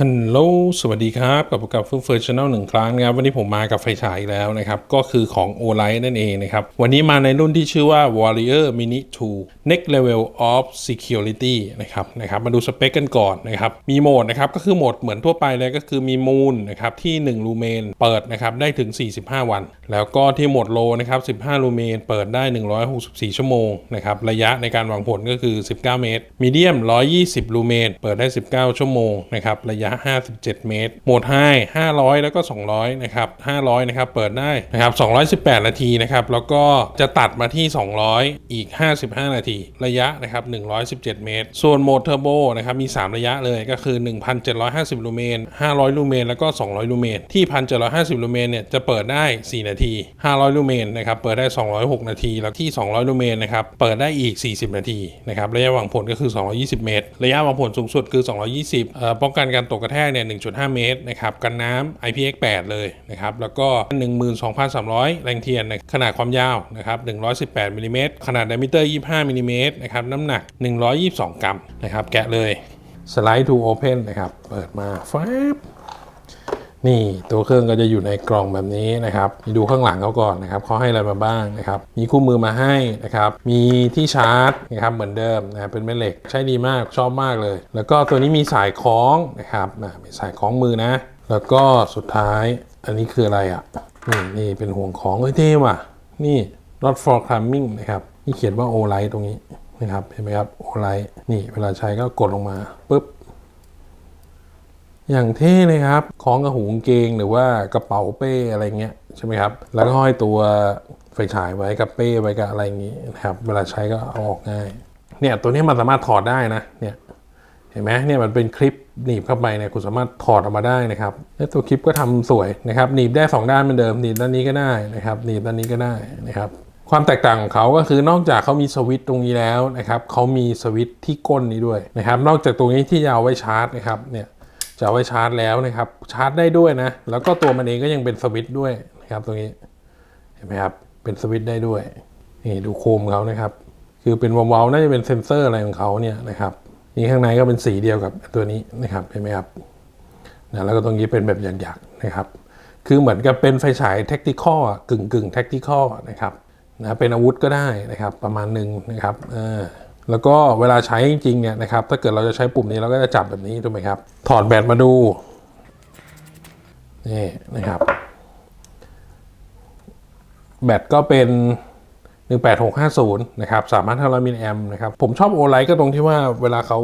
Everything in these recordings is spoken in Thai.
ฮัลโหล สวัสดีครับ กับกับฟูเฟอร์ชแนลหนึ่งครั้งนะครับ วันนี้ผมมากับไฟฉายแล้วนะครับ ก็คือของ o l i g h t นั่นเองนะครับ วันนี้มาในรุ่นที่ชื่อว่า Warrior Mini 2 Next Level of Security นะครับนะครับ มาดูสเปคกันก่อนนะครับ มีโหมดนะครับ ก็คือโหมดเหมือนทั่วไปเลยก็คือมีมูลนะครับที่ 1 ลูเมนเปิดนะครับได้ถึง 45 วัน แล้วก็ที่โหมดโลนะครับ 15 ลูเมนเปิดได้ 164 ชั่วโมงนะครับ ระยะในการวางผลก็คือ 19 เมตร มีเดียม 120 ลูเมนเปิดได้ 19 ชั่วโมงนะครับ ระยะ57 เมตร โหมดไฮ500 แล้วก็ 200 นะครับ 500 นะครับ เปิดได้นะครับ 218 นาทีนะครับ แล้วก็จะตัดมาที่ 200 อีก 55 นาที ระยะนะครับ 117 เมตร ส่วนโหมดเทอร์โบนะครับ มี 3 ระยะเลย ก็คือ 1,750 ลูเมน 500 ลูเมน แล้วก็ 200 ลูเมน ที่ 1,750 ลูเมน เนี่ย จะเปิดได้ 4 นาที 500 ลูเมน นะครับ เปิดได้ 206 นาที แล้วที่ 200 ลูเมน นะครับ เปิดได้อีก 40 นาที นะครับ ระยะหวางผลก็คือ 220 เมตร ระยะหวางผลสูงสุดคือ 220เอ่อป้องกันการตกกระแทกเนี่ย 1.5 เมตรนะครับกันน้ำ IPX8 เลยนะครับแล้วก็ 12,300 แรงเทียนในขนาดความยาวนะครับ118มิลลิเมตรขนาดไดมิเตอร์ 25มิลลิเมตรนะครับน้ำหนัก 122 กรัมนะครับแกะเลยสไลด์ทูโอเพนนะครับเปิดมาฟ้าบ นี่ตัวเครื่องก็จะอยู่ในกล่องแบบนี้นะครับดูข้างหลังเขาก่อนนะครับเขาให้อะไรมาบ้างนะครับมีคู่มือมาให้นะครับมีที่ชาร์จนะครับเหมือนเดิมนะเป็นแม่เหล็กใช้ดีมากชอบมากเลย แล้วก็ตัวนี้มีสายคล้องนะครับอะมีสายคล้องมือนะ แล้วก็สุดท้ายอันนี้คืออะไรอะนี่นี่เป็นห่วงของเฮ้ยเท่ว่ะ นี่ not for climbing นะครับนี่เขียนว่า o l i g h t ตรงนี้นะครับเห็นไหมครับ o l i g h t นี่เวลาใช้ก็กดลงมาปุ๊บ อย่างเท่เลยครับคล้องกับหูกางเกงหรือว่ากระเป๋าเป้อะไรเงี้ยใช่ไหมครับ แล้วก็ห้อยตัวไฟฉายไว้กับเป้ไว้กับอะไรอย่างงี้นะครับ เวลาใช้ก็เอาออกง่าย เนี่ยตัวนี้มันสามารถถอดได้นะเนี่ยเห็นไหมเนี่ยมันเป็นคลิปหนีบเข้าไปเนี่ยคุณสามารถถอดออกมาได้นะครับแล้วตัวคลิปก็ทำสวยนะครับหนีบได้สองด้านเหมือนเดิมหนีบด้านนี้ก็ได้นะครับหนีบด้านนี้ก็ได้นะครับ ความแตกต่างของเขาก็คือนอกจากเขามีสวิตช์ตรงนี้แล้วนะครับเขามีสวิตช์ที่ก้นนี้ด้วยนะครับ นอกจากตรงนี้ที่จะเอาไว้ชาร์จนะครับเนี่ย จะเอาไว้ชาร์จแล้วนะครับ ชาร์จได้ด้วยนะ แล้วก็ตัวมันเองก็ยังเป็นสวิตช์ด้วยนะครับ ตรงนี้เห็นไหมครับ เป็นสวิตช์ได้ด้วยนี่ดูโคมเขานะครับ คือเป็นวาล์วๆน่าจะเป็นเซ็นเซอร์อะไรของเขาเนี่ยนะครับนี่ข้างในก็เป็นสีเดียวกับตัวนี้นะครับเห็นไหมครับนะแล้วก็ตรงนี้เป็นแบบหยักๆนะครับ คือเหมือนกับเป็นไฟฉายแท็กติคอลกึ่งกึ่งแท็กติคอลนะครับนะเป็นอาวุธก็ได้นะครับ ประมาณหนึ่งนะครับออ แล้วก็เวลาใช้จริงๆเนี่ยนะครับ ถ้าเกิดเราจะใช้ปุ่มนี้เราก็จะจับแบบนี้ถูกไหมครับ ถอดแบตมาดู นี่นะครับ แบตก็เป็น 18650 นะครับ สามารถ500มิลลิแอมนะครับ ผมชอบโอไลท์ก็ตรงที่ว่าเวลาเขา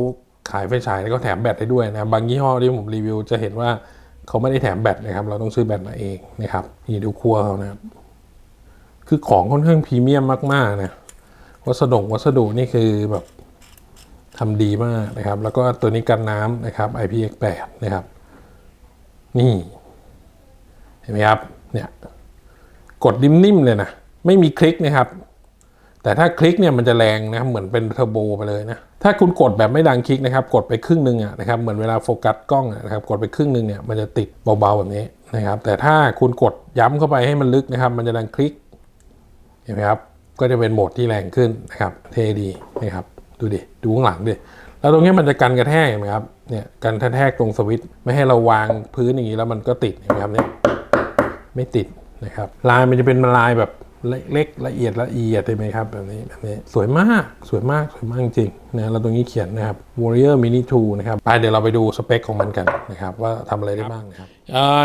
ขายไฟฉายแล้วก็แถมแบตให้ด้วยนะ บางยี่ห้อที่ผมรีวิวจะเห็นว่าเขาไม่ได้แถมแบตนะครับ เราต้องซื้อแบตมาเองนะครับ นี่ดูครัวเขานะครับ คือของค่อนข้างพรีเมียมมากๆนะ วัสดุวัสดุนี่คือแบบทำดีมากนะครับ แล้วก็ตัวนี้กันน้ำนะครับ IPX8 นะครับ นี่ เห็นไหมครับ เนี่ย กดนิ่มๆเลยนะ ไม่มีคลิกนะครับ แต่ถ้าคลิกเนี่ยมันจะแรงนะครับเหมือนเป็นเทอร์โบไปเลยนะ ถ้าคุณกดแบบไม่ดังคลิกนะครับ กดไปครึ่งหนึ่งอะนะครับ เหมือนเวลาโฟกัสกล้องนะครับ กดไปครึ่งหนึ่งเนี่ย มันจะติดเบาๆแบบนี้นะครับ แต่ถ้าคุณกดย้ำเข้าไปให้มันลึกนะครับ มันจะดังคลิก เห็นไหมครับ ก็จะเป็นโหมดที่แรงขึ้นนะครับ เท่ดีนะครับ ดูดิ ดูข้างหลังดิ แล้วตรงนี้มันจะกันกระแทกเห็นไหมครับ เนี่ย กันกระแทกตรงสวิตช์ไม่ให้เราวางพื้นอย่างนี้แล้วมันก็ติดเห็นไหมครับเนี่ย ไม่ติดนะครับ ลายมันจะเป็นลายแบบ เล็กๆละเอียดละเอียดใช่ไหมครับแบบนี้แบบนี้สวยมากสวยมากสวยมากจริงๆนะแล้วตรงนี้เขียนนะครับ Warrior Mini 2 นะครับไปเดี๋ยวเราไปดูสเปคของมันกันนะครับ ว่าทำอะไรได้บ้างนะครับ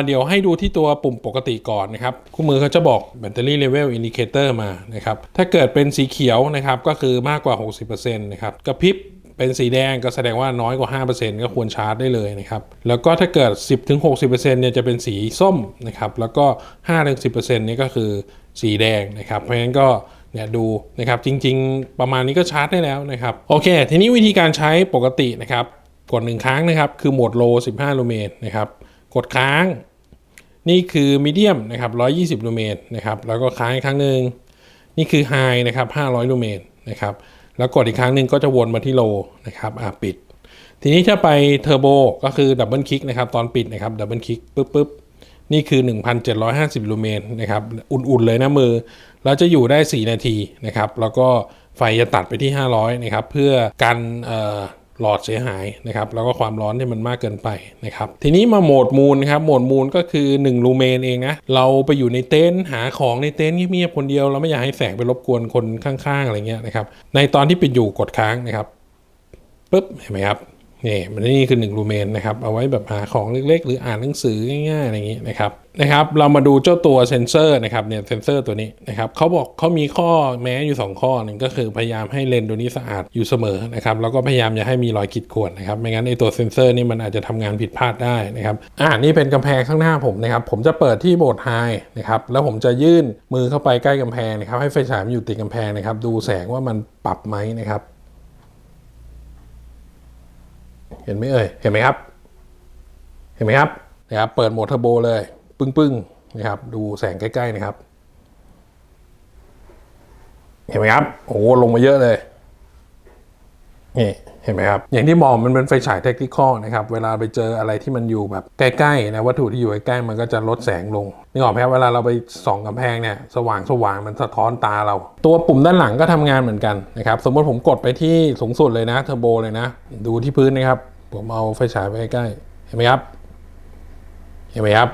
เดี๋ยวให้ดูที่ตัวปุ่มปกติก่อนนะครับ คู่มือเขาจะบอกแบตเตอรี่เลเวลอินดิเคเตอร์มานะครับ ถ้าเกิดเป็นสีเขียวนะครับ ก็คือมากกว่า 60%นะครับกระพริบ เป็นสีแดงก็แสดงว่าน้อยกว่า 5%ก็ควรชาร์จได้เลยนะครับ แล้วก็ถ้าเกิด 10-60%เนี่ยจะเป็นสีส้มนะครับ แล้วก็ 5-10%นี่ก็คือสีแดงนะครับ เพราะฉะนั้นก็เนี่ยดูนะครับจริง ๆ ประมาณนี้ก็ชาร์จได้แล้วนะครับโอเค ทีนี้วิธีการใช้ปกตินะครับกดหนึ่งครั้งนะครับ คือโหมดโล 15 ลูเมนนะครับ กดค้าง นี่คือมีเดียมนะครับ120 ลูเมนนะครับ แล้วก็ค้างอีกครั้งหนึ่งนี่คือไฮนะครับ 500 ลูเมนนะครับ แล้วกดอีกครั้งหนึ่งก็จะวนมาที่โลนะครับอ่าปิด ทีนี้ถ้าไปเทอร์โบก็คือดับเบิลคลิกนะครับตอนปิดนะครับดับเบิลคลิกปุ๊บปุ๊บนี่คือ 1,750 ลูเมนนะครับอุ่นๆเลยนะมือ แล้วจะอยู่ได้ 4 นาทีนะครับแล้วก็ไฟจะตัดไปที่ 500นะครับเพื่อกันเอ่อ หลอดเสียหายนะครับแล้วก็ความร้อนที่มันมากเกินไปนะครับทีนี้มาโหมดมูลครับโหมดมูลก็คือ 1 ลูเมนเองนะเราไปอยู่ในเต็นท์หาของในเต็นท์เงียบๆคนเดียวเราไม่อยากให้แสงไปรบกวนคนข้างๆอะไรเงี้ยนะครับในตอนที่ปิดอยู่กดค้างนะครับปุ๊บเห็นไหมครับ นี่มันนี่คือ1ลูเมนนะครับเอาไว้แบบหาของเล็กๆ หรืออ่านหนังสือง่ายๆอะไรอย่างนี้นะครับนะครับเรามาดูเจ้าตัวเซนเซอร์นะครับเนี่ยเซนเซอร์ตัวนี้นะครับเขาบอกเขามีข้อแม้อยู่ 2 ข้อหนึ่งก็คือพยายามให้เลนส์ตัวนี้สะอาดอยู่เสมอนะครับแล้วก็พยายามอย่าให้มีรอยขีดข่วนนะครับไม่งั้นไอตัวเซนเซอร์นี่มันอาจจะทำงานผิดพลาดได้นะครับอ่านี่เป็นกำแพงข้างหน้าผมนะครับผมจะเปิดที่โหมดไฮนะครับแล้วผมจะยื่นมือเข้าไปใกล้กำแพงนะครับให้ไฟฉายมันอยู่ติดกำแพงนะครับดูแสงว่ามันปรับไหมนะครับ เห็นไหมเอ่ย เห็นไหมครับ เห็นไหมครับ นะครับ เปิดโหมดเทอร์โบเลย ปึ้งปึ้งๆนะครับ ดูแสงใกล้ๆนะครับ เห็นไหมครับ โอ้ลงมาเยอะเลย นี่เห็นไหมครับ อย่างที่บอกมันเป็นไฟฉายเทคนิคอนะครับ เวลาไปเจออะไรที่มันอยู่แบบใกล้ๆนะวัตถุที่อยู่ใกล้ๆมันก็จะลดแสงลงนึกออกไหมครับเวลาเราไปส่องกำแพงเนี่ยสว่างสว่างมันสะท้อนตาเรา ตัวปุ่มด้านหลังก็ทำงานเหมือนกันนะครับสมมติผมกดไปที่สูงสุดเลยนะเทอร์โบเลยนะ ดูที่พื้นนะครับ ผมเอาไฟฉายไปใกล้เห็นไหมครับ เห็นไหมครับ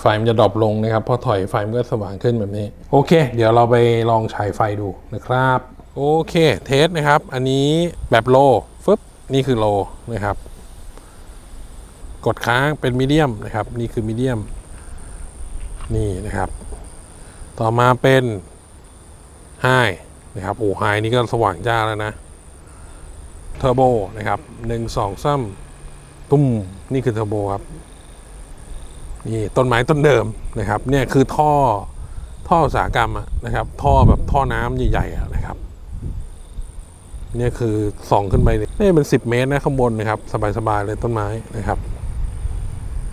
ไฟมันจะดรอปลงนะครับพอถอยไฟมันก็สว่างขึ้นแบบนี้ โอเค เดี๋ยวเราไปลองฉายไฟดูนะครับ โอเคเทสนะครับ อันนี้แบบโลฟึบนี่คือโลนะครับ กดค้างเป็นมีเดียมนะครับ นี่คือมีเดียม นี่นะครับ ต่อมาเป็นไฮนะครับโอ้ไฮนี่ก็สว่างจ้าแล้วนะเทอร์โบนะครับหนึ่งสองซ้ำตุ้มนี่คือเทอร์โบครับนี่ต้นไม้ต้นเดิมนะครับ เนี่ยคือท่อท่ออุตสาหกรรมนะครับ ท่อแบบท่อน้ำใหญ่ๆอะนะ เนี่ยคือส่องขึ้นไปนี่เป็นสิบเมตรนะข้างบนนะครับ สบายๆเลยต้นไม้นะครับ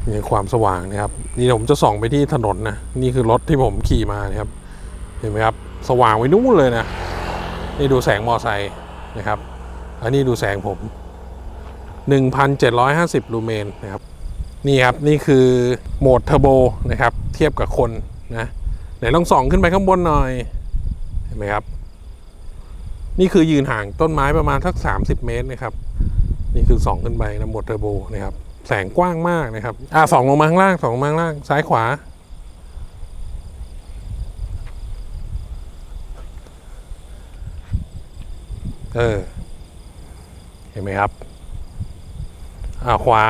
นี่ความสว่างนะครับ นี่ผมจะส่องไปที่ถนนนะนี่คือรถที่ผมขี่มานะครับ เห็นไหมครับ สว่างไว้นู่นเลยนะนี่ดูแสงมอไซค์นะครับ อันนี้ดูแสงผม 1,750 ลูเมนนะครับ นี่ครับนี่คือโหมดเทอร์โบนะครับ เทียบกับคนนะไหนลองส่องขึ้นไปข้างบนหน่อย เห็นไหมครับ นี่คือยืนห่างต้นไม้ประมาณสัก 30 เมตรนะครับ นี่คือสองขึ้นไปนะโหมดเทอร์โบนะครับ แสงกว้างมากนะครับ อ่าสองลงมาข้างล่างสองลงมาข้างล่าง ซ้ายขวา เออ เห็นไหมครับ อ่าขวา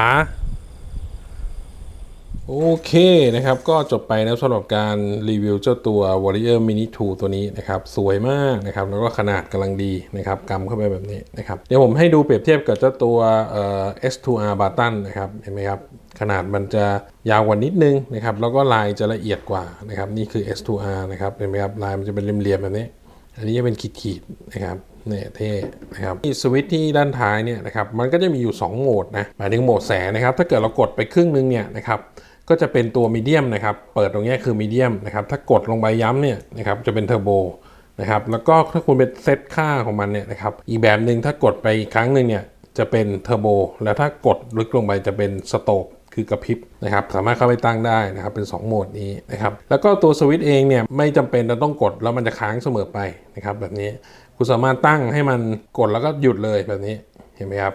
โอเคนะครับ ก็จบไปนะสำหรับการรีวิวเจ้าตัว Warrior Mini 2 ตัวนี้นะครับ สวยมากนะครับ แล้วก็ขนาดกำลังดีนะครับกำเข้าไปแบบนี้นะครับ เดี๋ยวผมให้ดูเปรียบเทียบกับเจ้าตัวเอ่อ S2R Button นะครับ เห็นไหมครับ ขนาดมันจะยาวกว่านิดนึงนะครับ แล้วก็ลายจะละเอียดกว่านะครับ นี่คือ S2R นะครับ เห็นไหมครับ ลายมันจะเป็นเหลี่ยมๆแบบนี้ อันนี้จะเป็นขีดๆนะครับเนี่ยเท่นะครับที่สวิตช์ที่ด้านท้ายเนี่ยนะครับมันก็จะมีอยู่ 2 โหมดนะหมายถึงโหมดแสงนะครับ ถ้าเกิดเรากดไปครึ่งนึงเนี่ยนะครับ ก็จะเป็นตัวมีเดียมนะครับ เปิดตรงนี้คือมีเดียมนะครับ ถ้ากดลงไปย้ำเนี่ยนะครับจะเป็นเทอร์โบนะครับ แล้วก็ถ้าคุณไปเซตค่าของมันเนี่ยนะครับ อีกแบบหนึ่งถ้ากดไปอีกครั้งหนึ่งเนี่ยจะเป็นเทอร์โบ แล้วถ้ากดลึกลงไปจะเป็นสโตกคือกระพริบนะครับ สามารถเข้าไปตั้งได้นะครับ เป็น 2 โหมดนี้นะครับ แล้วก็ตัวสวิตช์เองเนี่ยไม่จำเป็นจะต้องกดแล้วมันจะค้างเสมอไปนะครับ แบบนี้ คุณสามารถตั้งให้มันกดแล้วก็หยุดเลยแบบนี้ เห็นไหมครับ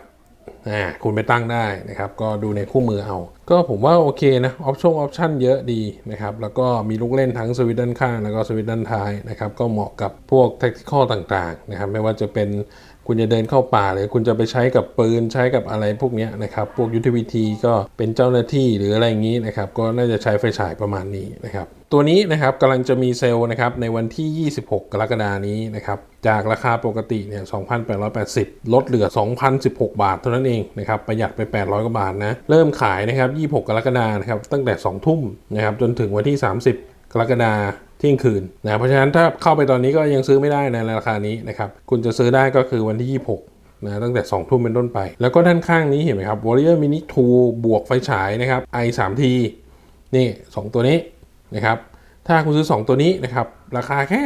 คุณไปตั้งได้นะครับ ก็ดูในคู่มือเอา ก็ผมว่าโอเคนะ ออปชั่นออปชั่นเยอะดีนะครับ แล้วก็มีลูกเล่นทั้งสวิตด้านข้าง แล้วก็สวิตด้านท้ายนะครับ ก็เหมาะกับพวกเทคนิคต่างๆนะครับ ไม่ว่าจะเป็น คุณจะเดินเข้าป่าหรือคุณจะไปใช้กับปืนใช้กับอะไรพวกนี้นะครับ พวกยุทธวิธีก็เป็นเจ้าหน้าที่หรืออะไรอย่างนี้นะครับ ก็น่าจะใช้ไฟฉายประมาณนี้นะครับ ตัวนี้นะครับกำลังจะมีเซลล์นะครับในวันที่ 26 กรกฎานี้นะครับ จากราคาปกติเนี่ย 2,880 ลดเหลือ 2,016 บาทเท่านั้นเองนะครับ ประหยัดไป 800 กว่าบาทนะ เริ่มขายนะครับ 26 กรกฎานะครับ ตั้งแต่ 2 ทุ่มนะครับ จนถึงวันที่ 30 กรกฎา ที่ยงคืนนะเพราะฉะนั้นถ้าเข้าไปตอนนี้ก็ยังซื้อไม่ได้ในราคานี้นะครับคุณจะซื้อได้ก็คือวันที่ 26นะตั้งแต่ 2 ทุ่มเป็นต้นไป แล้วก็ด้านข้างนี้เห็นไหมครับ Warrior Mini 2 บวกไฟฉายนะครับ i 3 t นี่ 2 ตัวนี้นะครับ ถ้าคุณซื้อ 2 ตัวนี้นะครับ ราคาแค่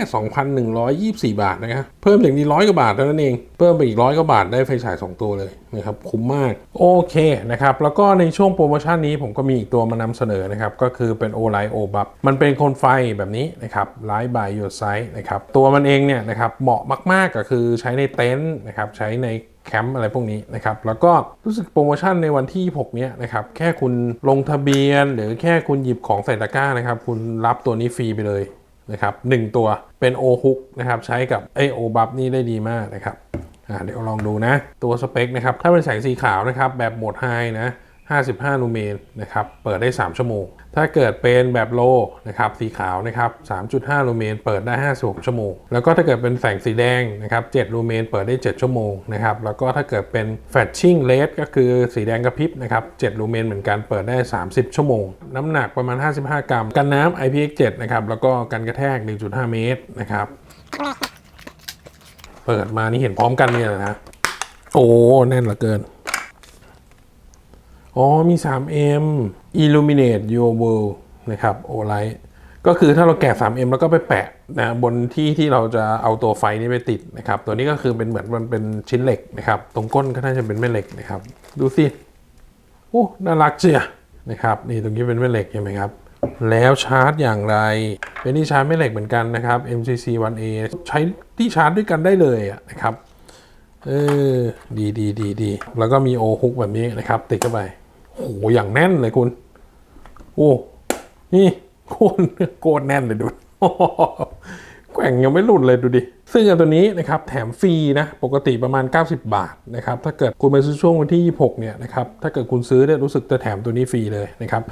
2,124 บาทนะครับ เพิ่มจากนี้ร้อยกว่าบาทเท่านั้นเอง เพิ่มไปอีกร้อยกว่าบาทได้ไฟฉาย 2 ตัวเลยนะครับ คุ้มมาก โอเคนะครับ แล้วก็ในช่วงโปรโมชั่นนี้ผมก็มีอีกตัวมานำเสนอนะครับ ก็คือเป็น o l i g h t o b u b มันเป็นโคนไฟแบบนี้นะครับ Light by Your Side นะครับ ตัวมันเองเนี่ยนะครับ เหมาะมากๆก็คือใช้ในเต็นท์นะครับ ใช้ในแคมป์อะไรพวกนี้นะครับ แล้วก็รู้สึกโปรโมชั่นในวันที่ 6 เนี้ยนะครับ แค่คุณลงทะเบียน หรือแค่คุณหยิบของใส่ตะกร้านะครับ คุณรับตัวนี้ฟรีไปเลย นะครับหนึ่งตัวเป็น O hook นะครับใช้กับไอโอบับนี่ได้ดีมากนะครับอ่าเดี๋ยวลองดูนะ ตัวสเปคนะครับถ้าเป็นแสงสีขาวนะครับแบบโหมดไฮนะ 55 ลูเมนนะครับ เปิดได้ 3 ชั่วโมง ถ้าเกิดเป็นแบบโลนะครับ สีขาวนะครับ 3.5 ลูเมน เปิดได้ 56 ชั่วโมง แล้วก็ถ้าเกิดเป็นแสงสีแดงนะครับ 7 ลูเมน เปิดได้ 7 ชั่วโมงนะครับ แล้วก็ถ้าเกิดเป็นแฟลชชิ่งเลดก็คือสีแดงกระพริบนะครับ 7 ลูเมนเหมือนกัน เปิดได้ 30 ชั่วโมง น้ำหนักประมาณ 55 กรัม กันน้ำ IPX7 นะครับ แล้วก็กันกระแทก 1.5 เมตรนะครับ เปิดมานี่เห็นพร้อมกันเนี่ยนะ โอ้ แน่นเหลือเกิน อ๋อมี 3M Illuminate Your World นะครับโอไลท์ก็คือถ้าเราแกะ 3M แล้วก็ไปแปะนะบนที่ที่เราจะเอาตัวไฟนี้ไปติดนะครับ ตัวนี้ก็คือเป็นเหมือนมันเป็นชิ้นเหล็กนะครับ ตรงก้นก็น่าจะเป็นแม่เหล็กนะครับ ดูสิโอ้น่ารักเจียนะครับนี่ตรงนี้เป็นแม่เหล็กเห็นไหมครับ แล้วชาร์จอย่างไร เป็นที่ชาร์จแม่เหล็กเหมือนกันนะครับ MCC 1A ใช้ที่ชาร์จด้วยกันได้เลยนะครับเออดีดีดีดีแล้วก็มีโอฮุกแบบนี้นะครับ ติดเข้าไป โอ้โหอย่างแน่นเลยคุณ โอ้นี่โคตรโคตรแน่นเลยดูแกว่งยังไม่หลุดเลยดูดิ ซึ่งอันตัวนี้นะครับแถมฟรีนะปกติประมาณ 90 บาทนะครับถ้าเกิดคุณไปซื้อช่วงวันที่ 26 เนี่ยนะครับถ้าเกิดคุณซื้อเนี่ยรู้สึกจะแถมตัวนี้ฟรีเลยนะครับ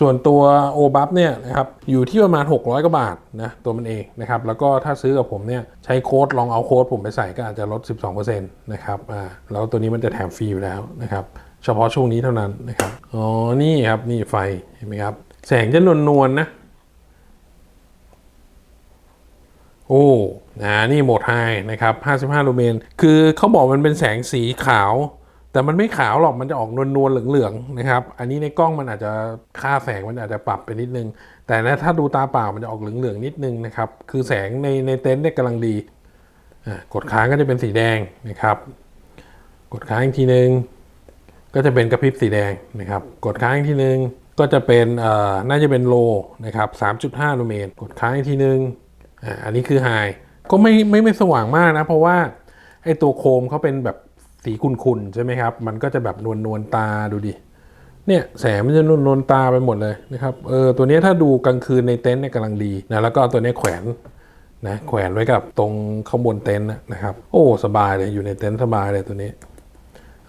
ส่วนตัวโอบัฟเนี่ยนะครับอยู่ที่ประมาณ 600 กว่าบาทนะตัวมันเองนะครับแล้วก็ถ้าซื้อกับผมเนี่ยใช้โค้ดลองเอาโค้ดผมไปใส่ก็อาจจะลด 12%นะครับอ่าแล้วตัวนี้มันจะแถมฟรีอยู่แล้วนะครับ เฉพาะช่วงนี้เท่านั้นนะครับ อ๋อ นี่ครับ นี่ไฟ เห็นไหมครับ แสงจะนวลๆนะ โอ้นะนี่โหมดไฮนะครับ 55 ลูเมน คือเขาบอกมันเป็นแสงสีขาว แต่มันไม่ขาวหรอก มันจะออกนวลๆเหลืองๆนะครับ อันนี้ในกล้องมันอาจจะค่าแสงมันอาจจะปรับไปนิดนึง แต่นะถ้าดูตาเปล่ามันจะออกเหลืองๆนิดนึงนะครับ คือแสงในในเต็นท์เนี่ยกำลังดีอ่ากดค้างก็จะเป็นสีแดงนะครับ กดค้างอีกทีนึง ก็จะเป็นกระพริบสีแดงนะครับ กดค้างอีกทีนึงก็จะเป็นเอ่อน่าจะเป็นโลนะครับ3.5ลูเมนกดค้างอีกทีนึงอ่าอันนี้คือไฮก็ไม่ไม่ไม่สว่างมากนะ เพราะว่าไอตัวโคมเขาเป็นแบบสีคุนๆใช่ไหมครับ มันก็จะแบบนวลนวลตาดูดิเนี่ยแสงมันจะนวลนวลตาไปหมดเลยนะครับเออตัวนี้ถ้าดูกลางคืนในเต็นท์เนี่ยกำลังดีนะแล้วก็ตัวนี้แขวนนะแขวนไว้กับตรงข้างบนเต็นท์นะครับ โอ้สบายเลยอยู่ในเต็นท์สบายเลยตัวนี้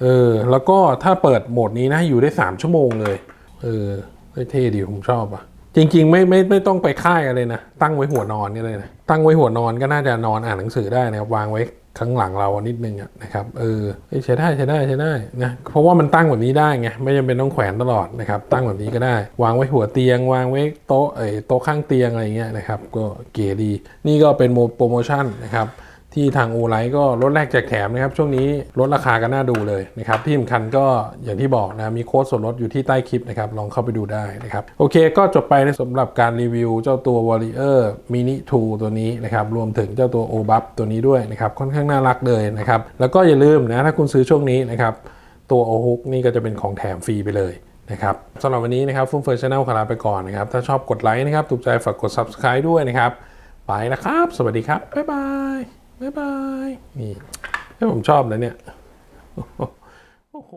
เออแล้วก็ถ้าเปิดโหมดนี้นะอยู่ได้ 3 ชั่วโมงเลย เออเท่ดีผมชอบอะ จริง ๆ ไม่ไม่ไม่ต้องไปค่ายอะไรนะ ตั้งไว้หัวนอนนี่เลยนะตั้งไว้หัวนอนก็น่าจะนอนอ่านหนังสือได้นะครับวางไว้ข้างหลังเรานิดนึงอะนะครับเออใช้ได้ใช้ได้ใช้ได้นะเพราะว่ามันตั้งแบบนี้ได้ไงไม่จำเป็นต้องแขวนตลอดนะครับตั้งแบบนี้ก็ได้ วางไว้หัวเตียง วางไว้โต๊ะเอ้โต๊ะข้างเตียงอะไรเงี้ยนะครับก็เก๋ดี นี่ก็เป็นโปรโมชั่นนะครับ ที่ทางโอไลท์ก็ลดแรกแจกแถมนะครับ ช่วงนี้ลดราคากันน่าดูเลยนะครับ ที่สำคัญก็อย่างที่บอกนะมีโค้ดส่วนลดอยู่ที่ใต้คลิปนะครับ ลองเข้าไปดูได้นะครับ โอเคก็จบไปในสำหรับการรีวิวเจ้าตัว Warrior Mini 2 ตัวนี้นะครับ รวมถึงเจ้าตัว o b u f ตัวนี้ด้วยนะครับ ค่อนข้างน่ารักเลยนะครับ แล้วก็อย่าลืมนะถ้าคุณซื้อช่วงนี้นะครับตัว o h o o k นี่ก็จะเป็นของแถมฟรีไปเลยนะครับสำหรับวันนี้นะครับฟุ้งเฟิร์นชาแนลขอลาไปก่อนนะครับ ถ้าชอบกดไลค์นะครับถูกใจฝากกด subscribe ด้วยนะครับ ไปแล้วครับ สวัสดีครับ บ๊ายบาย บ๊ายบาย นี่ผมชอบนะเนี่ย โอ้โห